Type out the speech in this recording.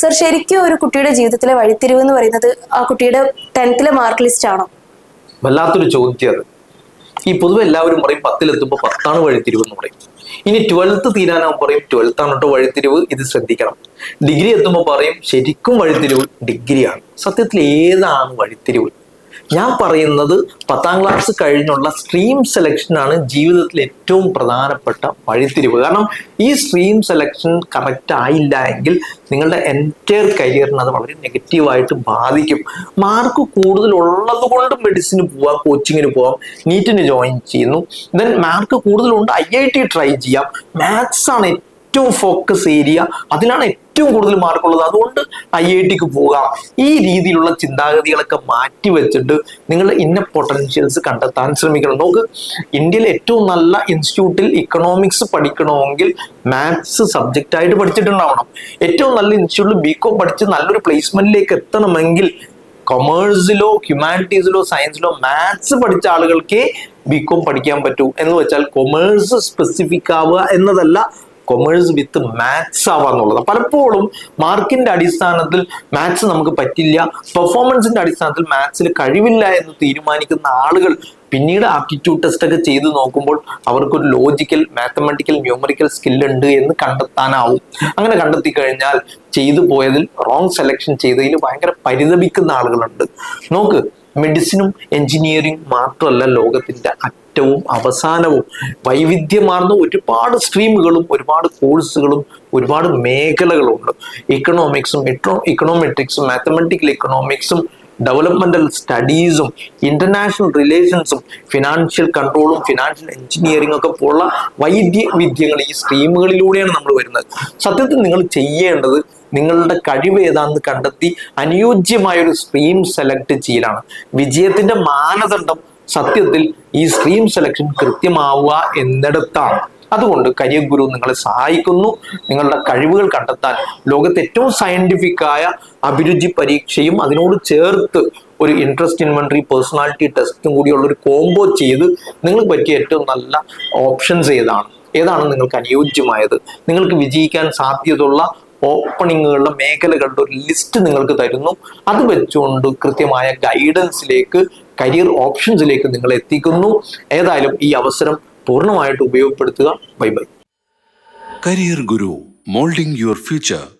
Sir ശരിക്കും ഒരു കുട്ടിയുടെ ജീവിതത്തിലെ വഴിത്തിരിവ് എന്ന് പറയുന്നത് ആ കുട്ടിയുടെ ടെൻത്തിലെ മാർക്ക് ലിസ്റ്റ് ആണോ? വല്ലാത്തൊരു ചോദ്യം ഈ പൊതുവെ എല്ലാവരും പറയും പത്തിലെത്തുമ്പോൾ പത്താണ് വഴിത്തിരിവ് എന്ന് പറയും. ഇനി ട്വൽത്ത് തീരാനാകുമ്പോൾ പറയും ട്വൽത്ത് ആണ് കേട്ടോ വഴിത്തിരിവ് ഇത് ശ്രദ്ധിക്കണം. ഡിഗ്രി എത്തുമ്പോൾ പറയും ശരിക്കും വഴിത്തിരിവ് ഡിഗ്രിയാണ്. സത്യത്തിൽ ഏതാണ് വഴിത്തിരിവ്? ഞാൻ പറയുന്നത് പത്താം ക്ലാസ് കഴിഞ്ഞുള്ള സ്ട്രീം സെലക്ഷനാണ് ജീവിതത്തിൽ ഏറ്റവും പ്രധാനപ്പെട്ട വഴിത്തിരിവ്. കാരണം ഈ സ്ട്രീം സെലക്ഷൻ കറക്റ്റ് ആയില്ല എങ്കിൽ നിങ്ങളുടെ എന്റയർ കരിയറിന് അത് വളരെ നെഗറ്റീവായിട്ട് ബാധിക്കും. മാർക്ക് കൂടുതൽ ഉള്ളത് കൊണ്ട് മെഡിസിന് പോവാം കോച്ചിങ്ങിന് പോവാം നീറ്റിന് ജോയിൻ ചെയ്യുന്നു. ദെൻ മാർക്ക് കൂടുതലുണ്ട് ഐ ഐ ടി ട്രൈ ചെയ്യാം. മാത്സ് ആണ് ഏറ്റവും ഫോക്കസ് ഏരിയ അതിലാണ് ഏറ്റവും കൂടുതൽ മാർക്കുള്ളത് അതുകൊണ്ട് ഐ ഐ ടിക്ക് പോകാം. ഈ രീതിയിലുള്ള ചിന്താഗതികളൊക്കെ മാറ്റി വെച്ചിട്ട് നിങ്ങൾ ഇന്ന പൊട്ടൻഷ്യൽസ് കണ്ടെത്താൻ ശ്രമിക്കണം. നോക്ക് ഇന്ത്യയിലെ ഏറ്റവും നല്ല ഇൻസ്റ്റിറ്റ്യൂട്ടിൽ ഇക്കണോമിക്സ് പഠിക്കണമെങ്കിൽ മാത്സ് സബ്ജക്റ്റ് ആയിട്ട് പഠിച്ചിട്ടുണ്ടാവണം. ഏറ്റവും നല്ല ഇൻസ്റ്റിറ്റ്യൂട്ടിൽ ബികോം പഠിച്ച് നല്ലൊരു പ്ലേസ്മെന്റിലേക്ക് എത്തണമെങ്കിൽ കൊമേഴ്സിലോ ഹ്യൂമാനിറ്റീസിലോ സയൻസിലോ മാത്സ് പഠിച്ച ആളുകൾക്കേ ബികോം പഠിക്കാൻ പറ്റൂ. എന്ന് വെച്ചാൽ കൊമേഴ്സ് സ്പെസിഫിക് ആവുക എന്നതല്ല കൊമേഴ്സ് വിത്ത് മാത്സ് ആവാന്നുള്ളത്. പലപ്പോഴും മാർക്കിന്റെ അടിസ്ഥാനത്തിൽ മാത്സ് നമുക്ക് പറ്റില്ല പെർഫോമൻസിന്റെ അടിസ്ഥാനത്തിൽ മാത്സിൽ കഴിവില്ല എന്ന് തീരുമാനിക്കുന്ന ആളുകൾ പിന്നീട് ആപ്റ്റിറ്റ്യൂഡ് ടെസ്റ്റ് ഒക്കെ ചെയ്ത് നോക്കുമ്പോൾ അവർക്കൊരു ലോജിക്കൽ മാത്തമാറ്റിക്കൽ ന്യൂമറിക്കൽ സ്കിൽ ഉണ്ട് എന്ന് കണ്ടെത്താനാവും. അങ്ങനെ കണ്ടെത്തി കഴിഞ്ഞാൽ ചെയ്തു പോയതിൽ റോങ് സെലക്ഷൻ ചെയ്തതിൽ ഭയങ്കര പരിതപിക്കുന്ന ആളുകളുണ്ട്. നോക്ക് മെഡിസിനും എഞ്ചിനീയറിംഗ് മാത്രമല്ല ലോകത്തിന്റെ അറ്റവും അവസാനവും. വൈവിധ്യമാർന്ന ഒരുപാട് സ്ട്രീമുകളും ഒരുപാട് കോഴ്സുകളും ഒരുപാട് മേഖലകളുണ്ട്. ഇക്കണോമിക്സും ഇക്കണോമെട്രിക്സും മാത്തമെറ്റിക്കൽ ഇക്കണോമിക്സും ഡെവലപ്മെന്റൽ സ്റ്റഡീസും ഇന്റർനാഷണൽ റിലേഷൻസും ഫിനാൻഷ്യൽ കൺട്രോളും ഫിനാൻഷ്യൽ എഞ്ചിനീയറിംഗ് ഒക്കെ പോലുള്ള വൈദ്യ വിദ്യകൾ ഈ സ്ട്രീമുകളിലൂടെയാണ് നമ്മൾ വരുന്നത്. സത്യത്തിൽ നിങ്ങൾ ചെയ്യേണ്ടത് നിങ്ങളുടെ കഴിവ് ഏതാണെന്ന് കണ്ടെത്തി അനുയോജ്യമായ ഒരു സ്ട്രീം സെലക്ട് ചെയ്യലാണ്. വിജയത്തിന്റെ മാനദണ്ഡം സത്യത്തിൽ ഈ സ്ട്രീം സെലക്ഷൻ കൃത്യമാവുക എന്നിടത്താണ്. അതുകൊണ്ട് കരിയർ ഗുരു നിങ്ങളെ സഹായിക്കുന്നു. നിങ്ങളുടെ കഴിവുകൾ കണ്ടെത്താൻ ലോകത്തെ ഏറ്റവും സയന്റിഫിക് ആയ അഭിരുചി പരീക്ഷയും അതിനോട് ചേർത്ത് ഒരു ഇൻട്രസ്റ്റ് ഇൻവെന്ററി പേഴ്സണാലിറ്റി ടെസ്റ്റും കൂടിയുള്ള ഒരു കോംബോ ചെയ്ത് നിങ്ങൾക്ക് പറ്റിയ ഏറ്റവും നല്ല ഓപ്ഷൻസ് ഏതാണ്. ഏതാണ് നിങ്ങൾക്ക് അനുയോജ്യമായത്? നിങ്ങൾക്ക് വിജയിക്കാൻ സാധ്യതയുള്ള ഓപ്പണിങ്ങുകളുടെ മേഖലകളുടെ ഒരു ലിസ്റ്റ് നിങ്ങൾക്ക് തരുന്നു. അത് വെച്ചുകൊണ്ട് കൃത്യമായ ഗൈഡൻസിലേക്ക് കരിയർ ഓപ്ഷൻസിലേക്ക് നിങ്ങൾ എത്തിക്കുന്നു. ഏതായാലും ഈ അവസരം പൂർണമായിട്ട് ഉപയോഗപ്പെടുത്തുക. Bye bye career Guru moulding your Future